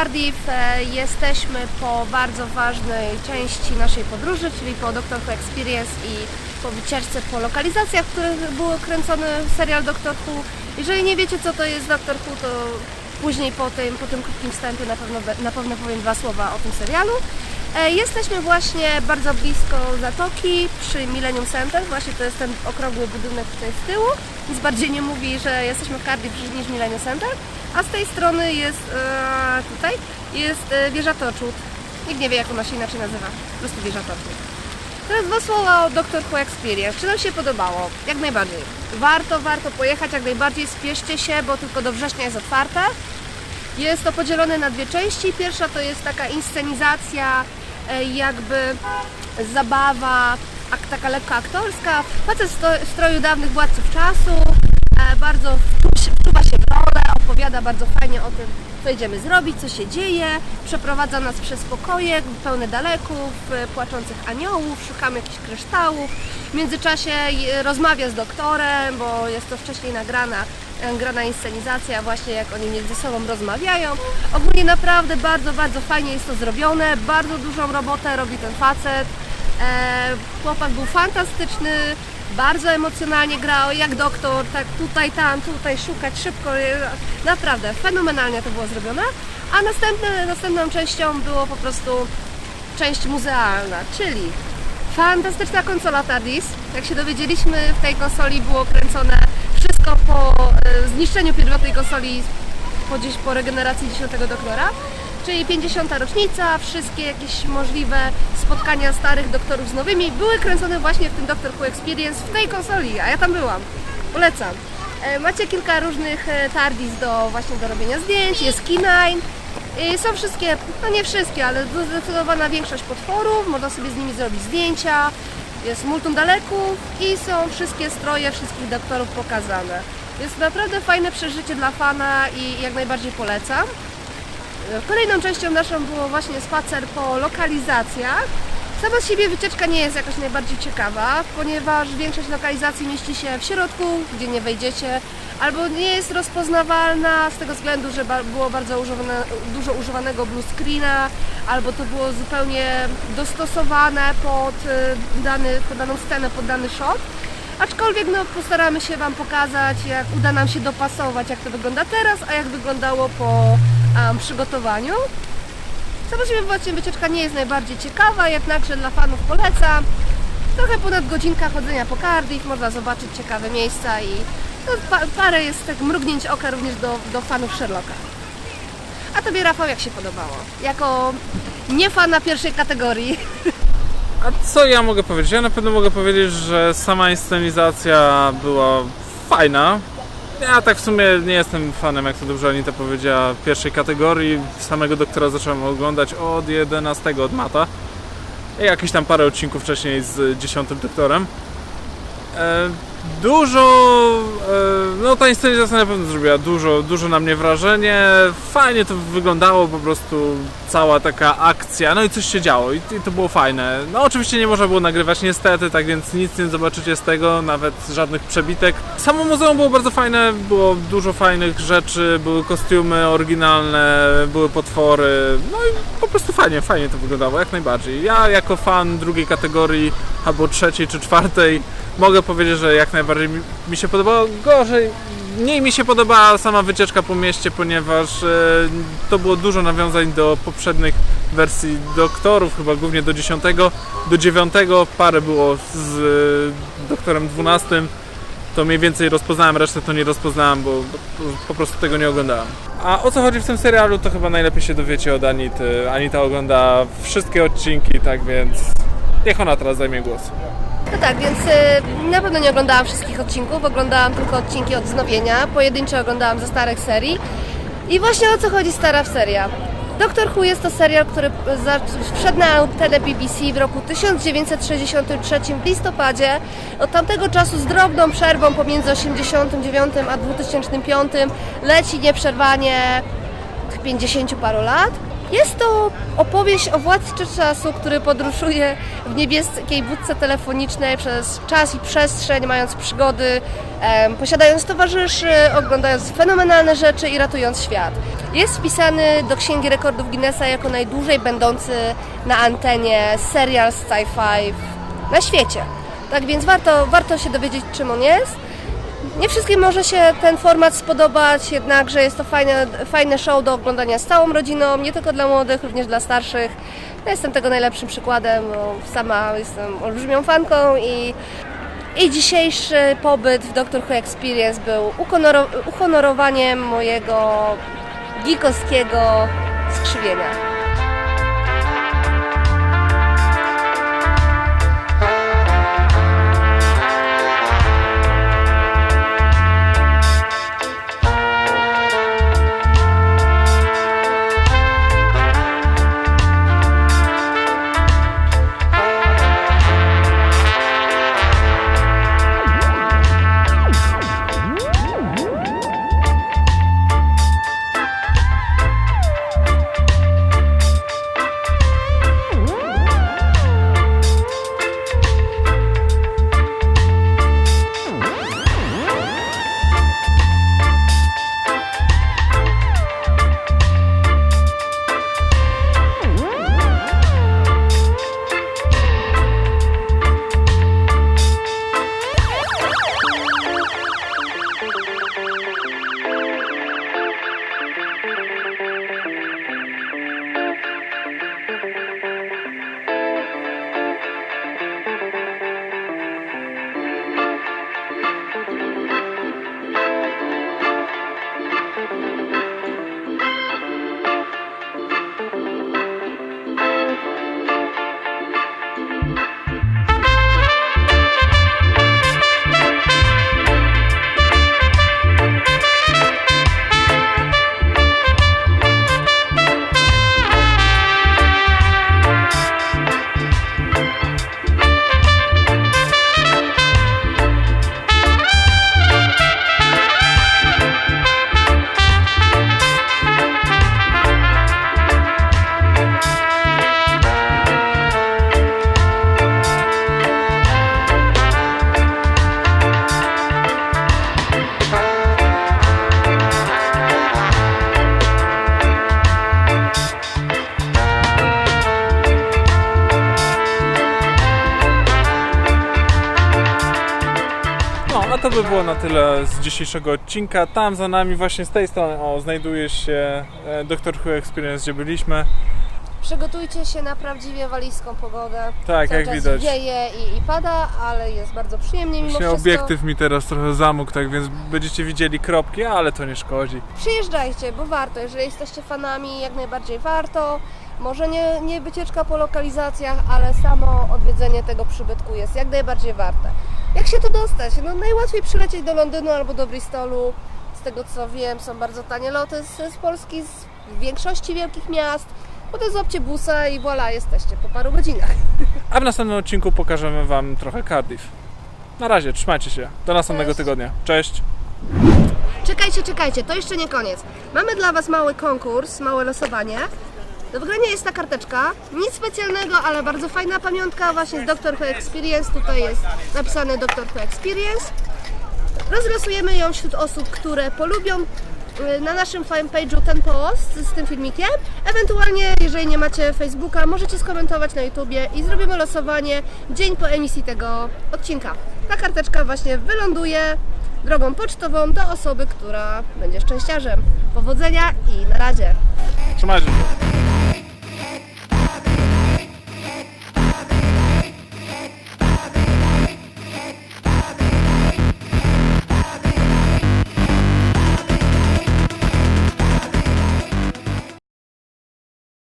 Cardiff. E, Jesteśmy po bardzo ważnej części naszej podróży, czyli po Doctor Who Experience i po wycieczce po lokalizacjach, w których był kręcony serial Doctor Who. Jeżeli nie wiecie, co to jest Doctor Who, to później po tym, po tym krótkim wstępie na pewno, na pewno powiem dwa słowa o tym serialu. E, Jesteśmy właśnie bardzo blisko Zatoki przy Millennium Center, właśnie to jest ten okrągły budynek tutaj z tyłu. Nic bardziej nie mówi, że jesteśmy w Cardiff niż Millennium Center. A z tej strony jest e, tutaj jest e, wieża Torchwood. Nikt nie wie jak ona się inaczej nazywa. Po prostu wieża Torchwood. Teraz dwa słowa o Doctor Who Experience. Czy nam się podobało? Jak najbardziej. Warto, warto pojechać, jak najbardziej spieszcie się, bo tylko do września jest otwarte. Jest to podzielone na dwie części. Pierwsza to jest taka inscenizacja, jakby zabawa, ak- taka lekko aktorska. Facet w stroju dawnych władców czasu, e, bardzo wczuwa się w rolę, opowiada bardzo fajnie o tym, co idziemy zrobić, co się dzieje, przeprowadza nas przez pokoje pełne daleków, e, płaczących aniołów, szukamy jakichś kryształów. W międzyczasie je- rozmawia z doktorem, bo jest to wcześniej nagrana e, grana inscenizacja, właśnie jak oni między sobą rozmawiają. Ogólnie naprawdę bardzo, bardzo fajnie jest to zrobione, bardzo dużą robotę robi ten facet. E, chłopak był fantastyczny, bardzo emocjonalnie grał, jak doktor, tak tutaj, tam, tutaj, szukać szybko. e, Naprawdę, fenomenalnie to było zrobione. A następne, następną częścią było po prostu część muzealna, czyli fantastyczna konsola TARDIS. Jak się dowiedzieliśmy, w tej konsoli było kręcone wszystko po e, zniszczeniu pierwotnej konsoli po, gdzieś po regeneracji 10 doktora. Czyli 50. rocznica, wszystkie jakieś możliwe spotkania starych doktorów z nowymi były kręcone właśnie w tym Doctor Who Experience w tej konsoli, a ja tam byłam. Polecam. E, Macie kilka różnych e, TARDIS do właśnie do robienia zdjęć, jest Key9, i są wszystkie, no nie wszystkie, ale zdecydowana większość potworów, można sobie z nimi zrobić zdjęcia, jest multum daleków i są wszystkie stroje wszystkich doktorów pokazane. Jest naprawdę fajne przeżycie dla fana i jak najbardziej polecam. Kolejną częścią naszą było właśnie spacer po lokalizacjach. Sama z siebie wycieczka nie jest jakoś najbardziej ciekawa, ponieważ większość lokalizacji mieści się w środku, gdzie nie wejdziecie, albo nie jest rozpoznawalna z tego względu, że było bardzo używane, dużo używanego blue screena, albo to było zupełnie dostosowane pod, y, dany, pod daną scenę, pod dany shot. Aczkolwiek no, postaramy się Wam pokazać, jak uda nam się dopasować, jak to wygląda teraz, a jak wyglądało po em, przygotowaniu. Siebie właśnie wycieczka nie jest najbardziej ciekawa, jednakże dla fanów polecam. Trochę ponad godzinka chodzenia po Cardiff, można zobaczyć ciekawe miejsca i no, pa, parę jest tak mrugnięć oka również do, do fanów Sherlocka. A Tobie Rafał jak się podobało? Jako nie fana pierwszej kategorii. A co ja mogę powiedzieć? Ja na pewno mogę powiedzieć, że sama inscenizacja była fajna. Ja tak w sumie nie jestem fanem, jak to dobrze Anita powiedziała, pierwszej kategorii. Samego doktora zacząłem oglądać od 11 od Mata. I jakieś tam parę odcinków wcześniej z 10 doktorem. E, dużo, e, no ta inscenizacja na pewno zrobiła dużo, dużo na mnie wrażenie. Fajnie to wyglądało, po prostu cała taka akcja, no i coś się działo i, to było fajne. No oczywiście nie można było nagrywać niestety, tak więc nic nie zobaczycie z tego, nawet żadnych przebitek. Samo muzeum było bardzo fajne, było dużo fajnych rzeczy, były kostiumy oryginalne, były potwory, no i po prostu fajnie, fajnie to wyglądało, jak najbardziej. Ja jako fan drugiej kategorii, albo trzeciej czy czwartej, mogę powiedzieć, że jak najbardziej mi, się podobało. Gorzej, mniej mi się podobała sama wycieczka po mieście, ponieważ e, to było dużo nawiązań do poprzednich wersji doktorów, chyba głównie do 10, do 9, parę było z e, doktorem 12. To mniej więcej rozpoznałem, resztę to nie rozpoznałem, bo po prostu tego nie oglądałem. A o co chodzi w tym serialu, to chyba najlepiej się dowiecie od Anity. Anita ogląda wszystkie odcinki, tak więc niech ona teraz zajmie głos. No tak, więc y, na pewno nie oglądałam wszystkich odcinków, oglądałam tylko odcinki od wznowienia, pojedyncze oglądałam ze starych serii. I właśnie o co chodzi stara seria. Doctor Who jest to serial, który wszedł na antenę BBC w roku 1963 w listopadzie. Od tamtego czasu z drobną przerwą pomiędzy 89 a 2005 leci nieprzerwanie tych 50 paru lat. Jest to opowieść o władcy czasu, który podróżuje w niebieskiej budce telefonicznej przez czas i przestrzeń, mając przygody, posiadając towarzyszy, oglądając fenomenalne rzeczy i ratując świat. jest wpisany do Księgi Rekordów Guinnessa jako najdłużej będący na antenie serial sci-fi na świecie. Tak więc warto, warto się dowiedzieć, czym on jest. Nie wszystkim może się ten format spodobać, jednakże jest to fajne, fajne show do oglądania z całą rodziną, nie tylko dla młodych, również dla starszych. Ja jestem tego najlepszym przykładem, sama jestem olbrzymią fanką i, i dzisiejszy pobyt w Doctor Who Experience był uhonorowaniem mojego geekowskiego skrzywienia. To by było na tyle z dzisiejszego odcinka. Tam za nami, właśnie z tej strony, o, znajduje się e, Doctor Who Experience, gdzie byliśmy. Przygotujcie się na prawdziwie walijską pogodę. Tak, Cały jak widać. wieje i, i pada, ale jest bardzo przyjemnie mimo wszystko. obiektyw mi teraz trochę zamógł, tak więc będziecie widzieli kropki, ale to nie szkodzi. Przyjeżdżajcie, bo warto. Jeżeli jesteście fanami, jak najbardziej warto. Może nie, nie wycieczka po lokalizacjach, ale samo odwiedzenie tego przybytku jest jak najbardziej warte. Jak się tu dostać? No najłatwiej przylecieć do Londynu albo do Bristolu. Z tego co wiem, są bardzo tanie loty z, z Polski, z większości wielkich miast. Potem złapcie busa i voilà, jesteście po paru godzinach. A w następnym odcinku pokażemy Wam trochę Cardiff. Na razie, trzymajcie się. Do następnego Cześć. tygodnia. Cześć! Czekajcie, czekajcie, to jeszcze nie koniec. Mamy dla Was mały konkurs, małe losowanie. Do wygrania jest ta karteczka. Nic specjalnego, ale bardzo fajna pamiątka właśnie z Doctor Who Experience. Tutaj jest napisane Doctor Who Experience. Rozlosujemy ją wśród osób, które polubią y, na naszym fanpage'u ten post z tym filmikiem. Ewentualnie, jeżeli nie macie Facebooka, możecie skomentować na YouTubie i zrobimy losowanie dzień po emisji tego odcinka. Ta karteczka właśnie wyląduje drogą pocztową do osoby, która będzie szczęściarzem. Powodzenia i na razie! Trzymajcie się!